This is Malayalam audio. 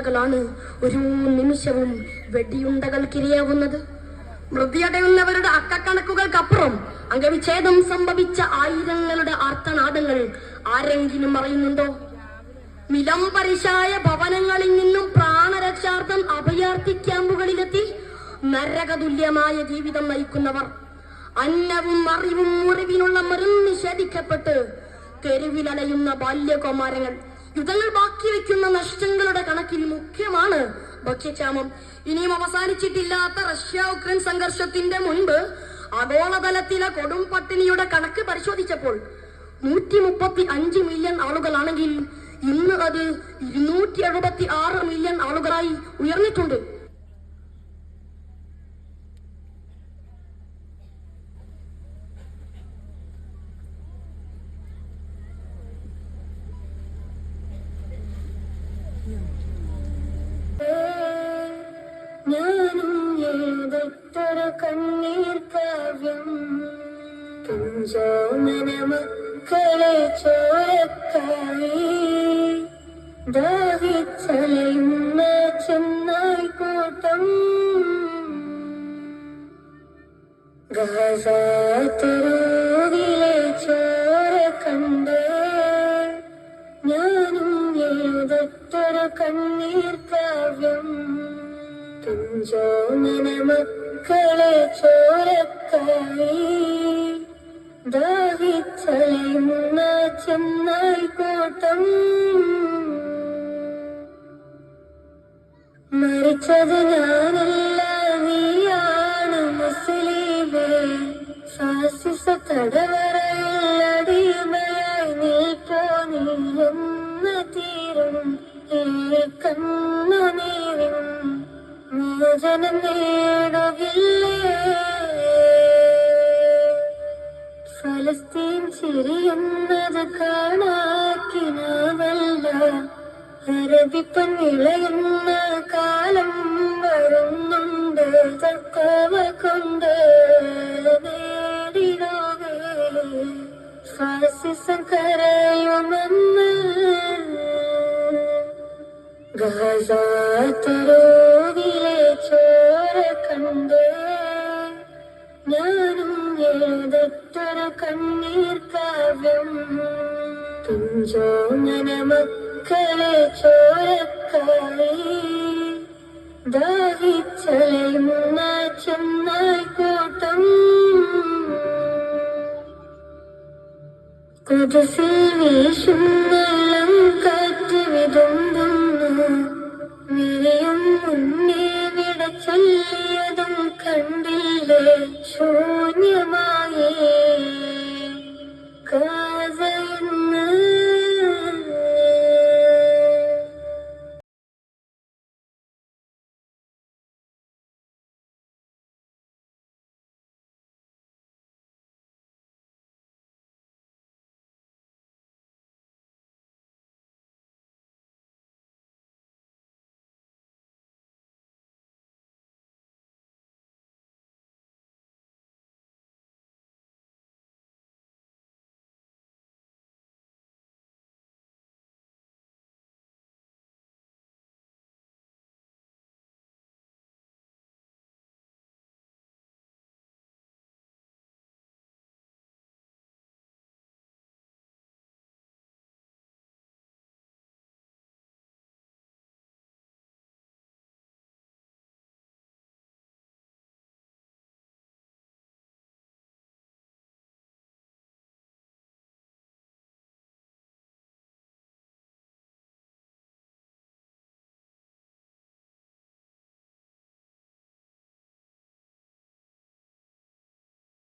വേദനകളാണ് ഒരു നിമിഷവും വെടിയുണ്ടകൾക്കിരയാവുന്നത് മൃതിയടയുന്നവരുടെ അക്കക്കണക്കുകൾക്കപ്പുറം അംഗവിച്ഛേദം സംഭവിച്ച ആയിരങ്ങളുടെ ആർത്തനാദങ്ങൾ ആരെങ്കിലും അറിയുന്നുണ്ടോ? നിലംപരിശായ ഭവനങ്ങളിൽ നിന്നും പ്രാണരക്ഷാർത്ഥം അഭയാർത്ഥി ക്യാമ്പുകളിലെത്തി നരകതുല്യമായ ജീവിതം നയിക്കുന്നവർ. അന്നവും അറിവും മുറിവിനുള്ള മരുന്ന് നിഷേധിക്കപ്പെട്ട് തെരുവിലലയുന്ന ബാല്യകുമാരങ്ങൾ. യുദ്ധങ്ങൾ ബാക്കി വെക്കുന്ന നഷ്ടങ്ങളുടെ കണക്കിൽ മുഖ്യമാണ് ഭക്ഷ്യക്ഷാമം ഇനിയും അവസാനിച്ചിട്ടില്ലാത്ത റഷ്യ ഉക്രൈൻ സംഘർഷത്തിന്റെ മുൻപ് ആഗോളതലത്തിലെ കൊടും പട്ടിണിയുടെ കണക്ക് പരിശോധിച്ചപ്പോൾ നൂറ്റി മുപ്പത്തി അഞ്ച് മില്യൺ ആളുകളാണെങ്കിൽ ഇന്ന് അത് ഇരുന്നൂറ്റി എഴുപത്തി ആറ് മില്യൺ ആളുകളായി ഉയർന്നിട്ടുണ്ട്. ഞാനും ഏതൊരു കണ്ണീർ കാവ്യം. തുഞ്ചോമന മക്കളെ ചോരക്കായി. ദാഹിച്ചലയുന്ന ചെന്നായി കൂട്ടം. ഗാസാത്തരോഗിലെ ചോര കണ്ട് ഞാനും ഏതൊരു കണ്ണീർ കാവ്യം. തുഞ്ചോമന മക്കളെ ചോരക്കായി. ദാഹിച്ചയുന്ന ചെന്നായി കൂട്ടം. മരിച്ചത് ഞാനല്ല നീയാണ് മുസ്ലിമേ. ഫാസിസ തടവറയിൽ അടിമയായി നീ എന്ന് തീരും ഈ കണ്ണുനീരും മോചനം നേടവില്ലേ ഫലസ്തീൻ ചിരിയുന്നത് കാണാക്കിനാവല്ല. അരബിപ്പൻ വിളയുന്ന കാലം വരുന്നുണ്ട്. തക്കവ കൊണ്ട് നേടിടുകേ ഫാസിസം കരയുമെന്ന് ഗാസാത്തരോഗിലെ ഞാനും എഴുതത്തര കണ്ണീർ കാവ്യം? തുഞ്ചോങ്ങന മക്കളെ ചോരക്കായി ദാഹിച്ചലയുന്ന ചെന്നായി കൂട്ടം. കുതിസിൽ വീശുന്ന